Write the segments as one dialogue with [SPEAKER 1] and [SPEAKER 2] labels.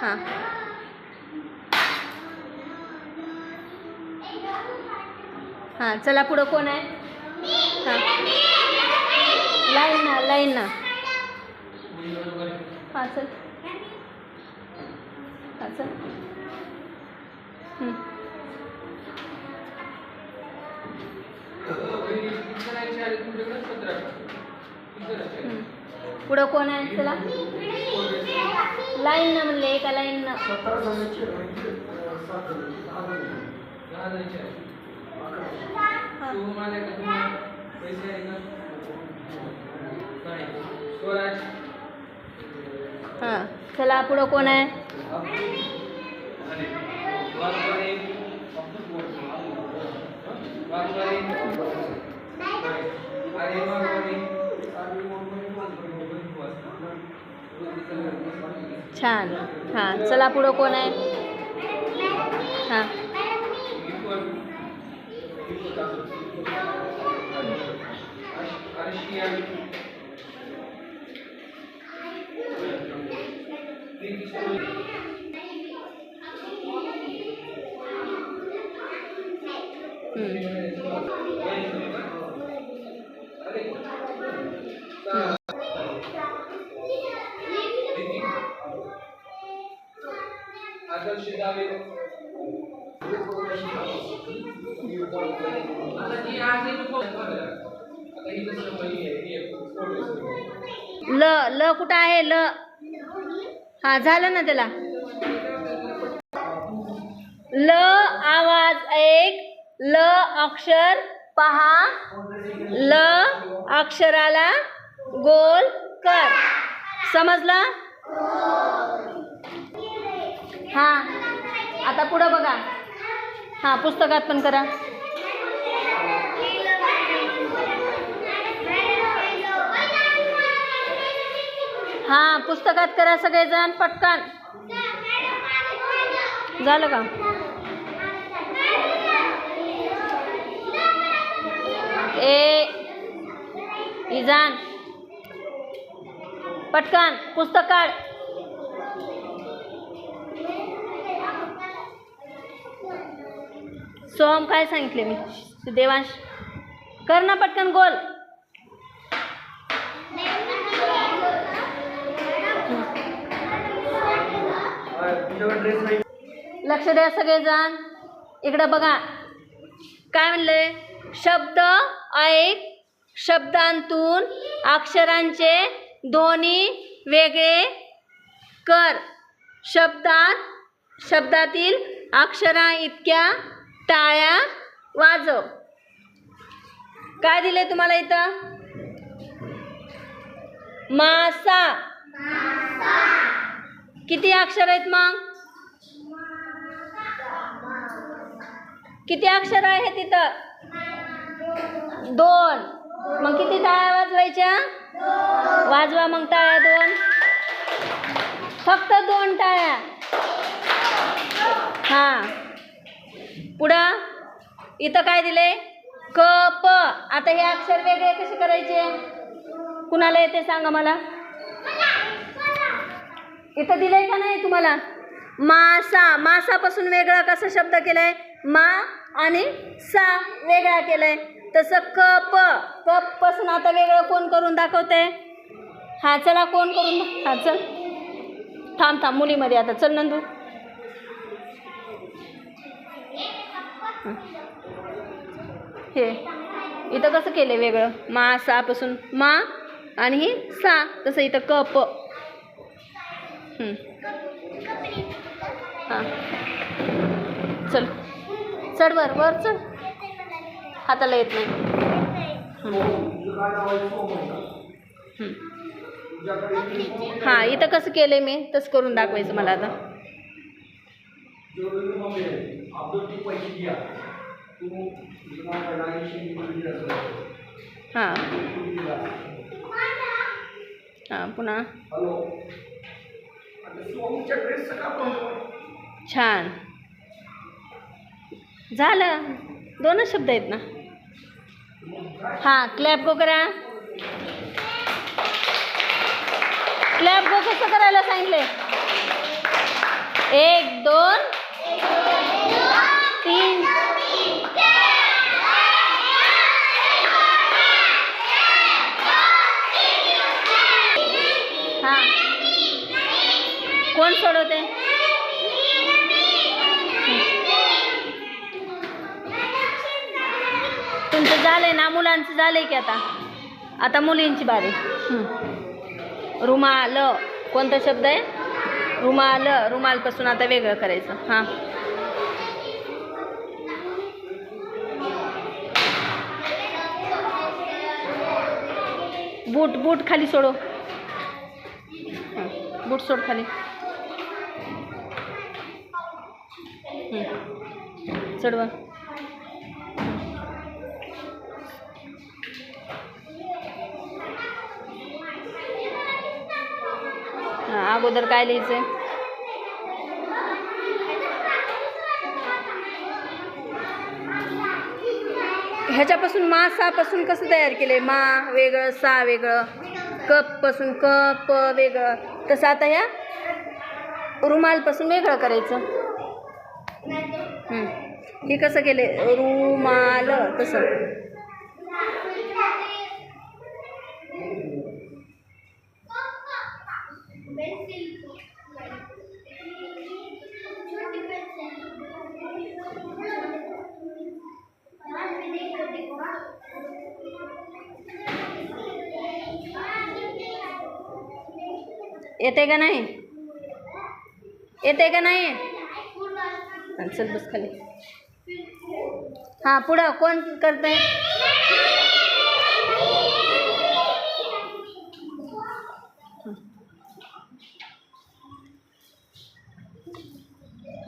[SPEAKER 1] हां. हां चला पुढं कोण आहे? हां. लाईन ना लाईन ना. हां चल. हां चल. पुढं कोण आहे? चला. लाईन ना म्हणले एका लाईन ना. हां. चला पुढं कोण आहे? छान. हां चला पुढं कोण आहे? हां. ल ल कुठं आहे? ल. हा झालं ना त्याला. ल आवाज एक ल अक्षर पहा. ल अक्षराला गोल कर. समजलं? हां. आता पुढं बघा. हां पुस्तकात पण करा. हां पुस्तकात करा सगळेजण पटकन. झालं का? ए इजान. पटकन पुस्तक काढ. सोहम काय सांगितले मी? देवांश. कर ना पटकन गोल. लक्ष द्या सगळेजण. इकडं बघा. काय म्हणले? शब्द ऐक शब्दांतून अक्षरांचे ध्वनी वेगळे कर. शब्दात शब्दातील अक्षरा इतक्या टाळ्या वाजव. काय दिले तुम्हाला इथं? मासा. किती अक्षर आहेत मग? किती अक्षर आहेत तिथं दोन. मग किती टाळ्या वाजवायच्या? वाजवा मग टाळ्या दोन. फक्त दोन टाळ्या. हां. पुढं? इथं काय दिले? क प. आता हे अक्षर वेगळे कसे करायचे? कुणाला येते सांगा मला? इथं दिलंय का नाही तुम्हाला? मासा. मासापासून वेगळा कसा शब्द केलाय? मा आणि सा वेगळा केलाय. तसं कप कपपासून आता वेगळं कोण करून दाखवते हा चला कोण करून? हा चल. थांब थांब मुलीमध्ये आता. चल नंदू. हे. इथं कसं केलं वेगळं? मा सापासून मा आणि ही सा. तसं इथं कप हां. चल. चढ वर वर चढ. हाताला येत नाही. हां इथं कसं केलं मी? तसं करून दाखवायचं मला आता. हां. हां पुन्हा. छान. झालं. दोनच शब्द आहेत ना. हां क्लॅप गो करा. क्लॅप गो कसं करायला सांगितले एक दोन. तुमचं झालंय ना मुलांचं झालंय की आता? आता मुलींची बारी. रुमाल कोणता शब्द आहे? रुमाल रुमालपासून आता वेगळं करायचं. हां. बूट बूट खाली सोडो. बूट सोड खाली. हं. अगोदर काय लिहायचं आहे ह्याच्यापासून मा सापासून कसं तयार केलंय? मा वेगळं सा वेगळं कपपासून वेगळं. तसं आता ह्या रुमालपासून वेगळं करायचं. हे कसं केलं रुमाल तसं. येते का नाही? येते का नाही? चल बस खाली. हां पुढं कोण करतंय?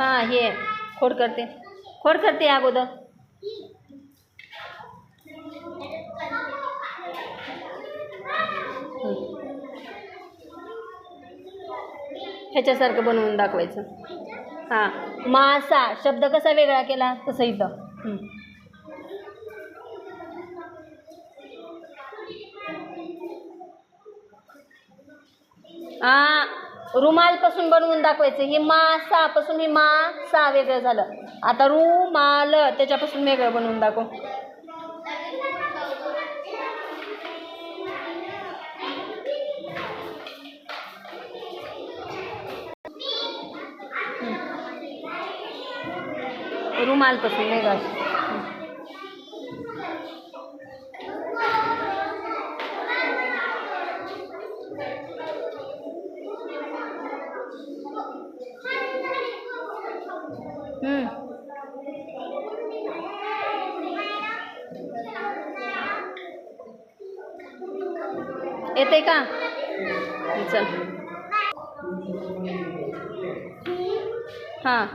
[SPEAKER 1] हां हे खोड करते. खोड करते अगोदर. ह्याच्यासारखं बनवून दाखवायचं. हां. मासा शब्द कसा वेगळा केला? तसं इथं. हा आ रुमालपासून बनवून दाखवायचं. हे मासा पासून हे मासा वेगळं झालं. आता रुमाल त्याच्यापासून वेगळं बनवून दाखव. रुमालपासून वेगळं हम्म. येते का चल हां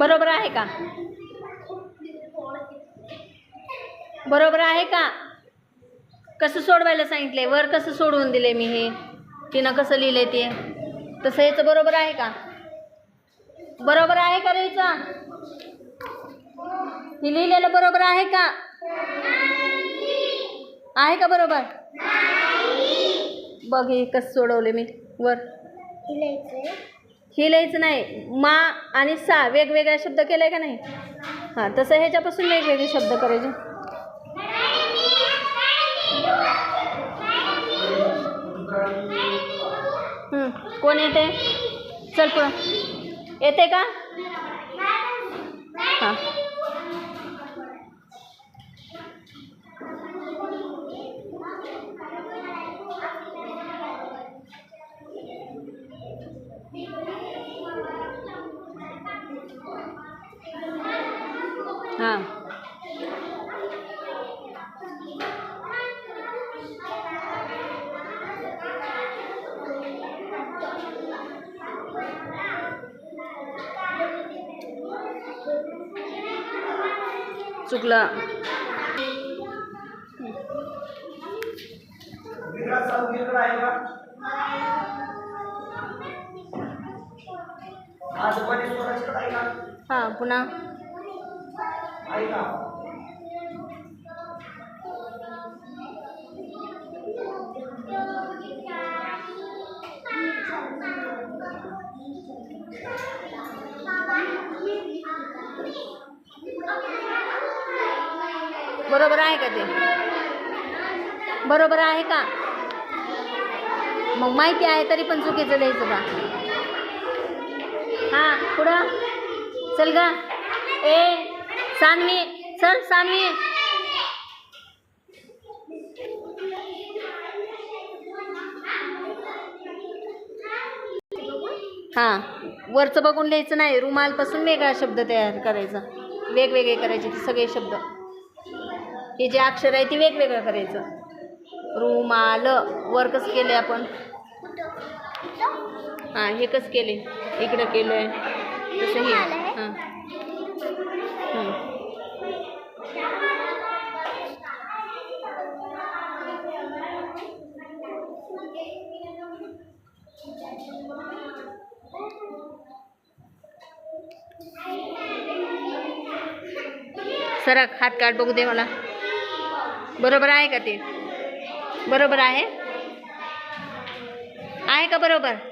[SPEAKER 1] बरोबर आहे का? बरोबर आहे का? कसं सोडवायला सांगितलंय? वर कसं सोडवून दिले मी हे? तिनं कसं लिहिलंय ते? तसं याचं बरोबर आहे का? बरोबर आहे का रे हिचं? हे लिहिलेलं बरोबर आहे का? आहे का बरोबर? बघ हे कसं सोडवले मी. वर. हे लिहायचं नाही. मा आणि सा वेगवेगळा शब्द केला आहे का नाही? हां तसं ह्याच्यापासून वेगवेगळे शब्द करायचे. कोण येते? चल पुढं. येते का? हां हां चुकलं
[SPEAKER 2] विक्रांत सावंतकडे आहे का आज मनीष स्वराजकडे आहे का?
[SPEAKER 1] हां पुन्हा.
[SPEAKER 2] ऐका.
[SPEAKER 1] बरोबर आहे का ते? बरोबर आहे का? मग माहिती आहे तरी पण चुकीचं द्यायचं का हां पुढं. चल गा. ए सानवी चल सानवी. हां वरचं बघून लिहायचं नाही रुमालपासून वेगळा शब्द तयार करायचा. वेगवेगळे करायचे ते सगळे शब्द. हे जे अक्षर आहे ते वेगवेगळं करायचं. रुमाल वर कसं केले आपण? हां हे कसं केले इकडं केलं आहे तसं हे. हां. सरक हात काढ बघू दे मला. बरोबर आहे का ते? बरोबर आहे? आहे का बरोबर?